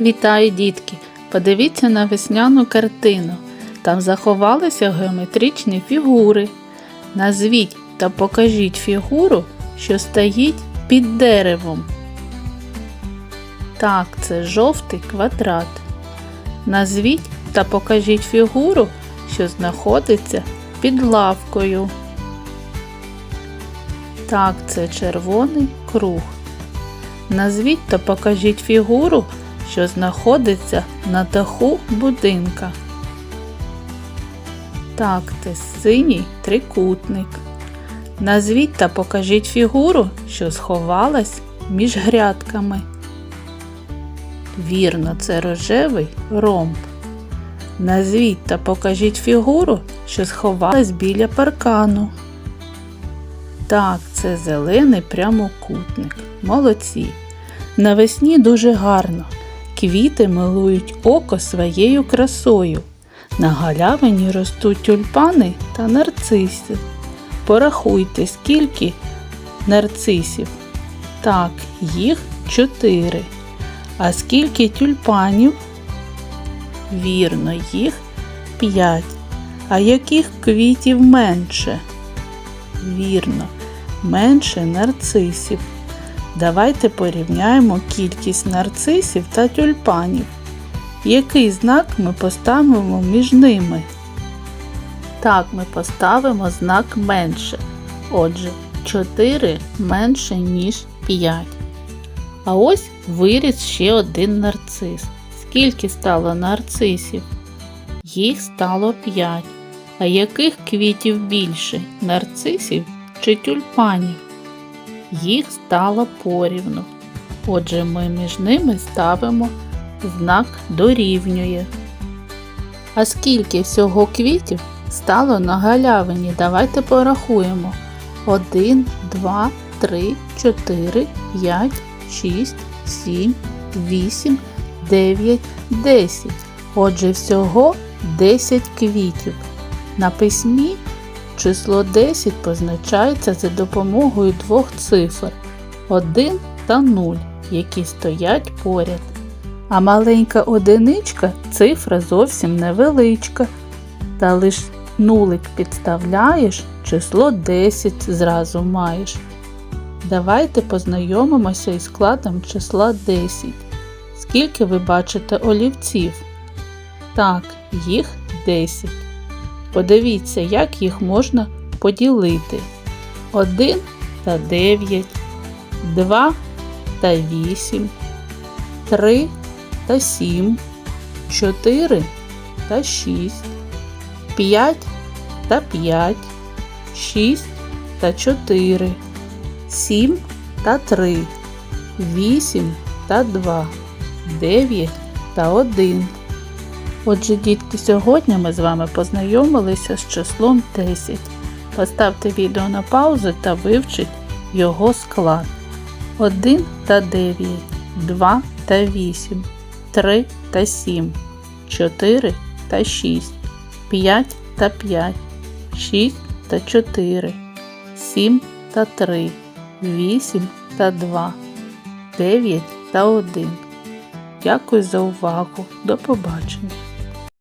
Вітаю, дітки! Подивіться на весняну картину. Там заховалися геометричні фігури. Назвіть та покажіть фігуру, що стоїть під деревом. Так, це жовтий квадрат. Назвіть та покажіть фігуру, що знаходиться під лавкою. Так, це червоний круг. Назвіть та покажіть фігуру, що знаходиться на даху будинка. Так, це синій трикутник. Назвіть та покажіть фігуру, що сховалась між грядками. Вірно, це рожевий ромб. Назвіть та покажіть фігуру, що сховалась біля паркану. Так, це зелений прямокутник. Молодці. Навесні дуже гарно. Квіти милують око своєю красою. На галявині ростуть тюльпани та нарциси. Порахуйте, скільки нарцисів. Так, їх чотири. А скільки тюльпанів? Вірно, їх п'ять. А яких квітів менше? Вірно, менше нарцисів. Давайте порівняємо кількість нарцисів та тюльпанів. Який знак ми поставимо між ними? Так, ми поставимо знак менше. Отже, 4 менше, ніж 5. А ось виріс ще один нарцис. Скільки стало нарцисів? Їх стало 5. А яких квітів більше нарцисів чи тюльпанів? Їх стало порівну. Отже, ми між ними ставимо знак дорівнює. А скільки всього квітів стало на галявині? Давайте порахуємо. 1, 2, 3, 4, 5, 6, 7, 8, 9, 10. Отже, всього 10 квітів. На письмі число 10 позначається за допомогою двох цифр 1 та 0, які стоять поряд. А маленька одиничка цифра зовсім невеличка. Та лиш нулик підставляєш, число 10 зразу маєш. Давайте познайомимося із складом числа 10. Скільки ви бачите олівців? Так, їх 10. Подивіться, як їх можна поділити. 1 та 9, 2 та 8, 3 та 7, 4 та 6, 5 та 5, 6 та 4, 7 та 3, 8 та 2, 9 та 1. Отже, дітки, сьогодні ми з вами познайомилися з числом 10. Поставте відео на паузу та вивчіть його склад. 1 та 9, 2 та 8, 3 та 7, 4 та 6, 5 та 5, 6 та 4, 7 та 3, 8 та 2, 9 та 1. Дякую за увагу. До побачення!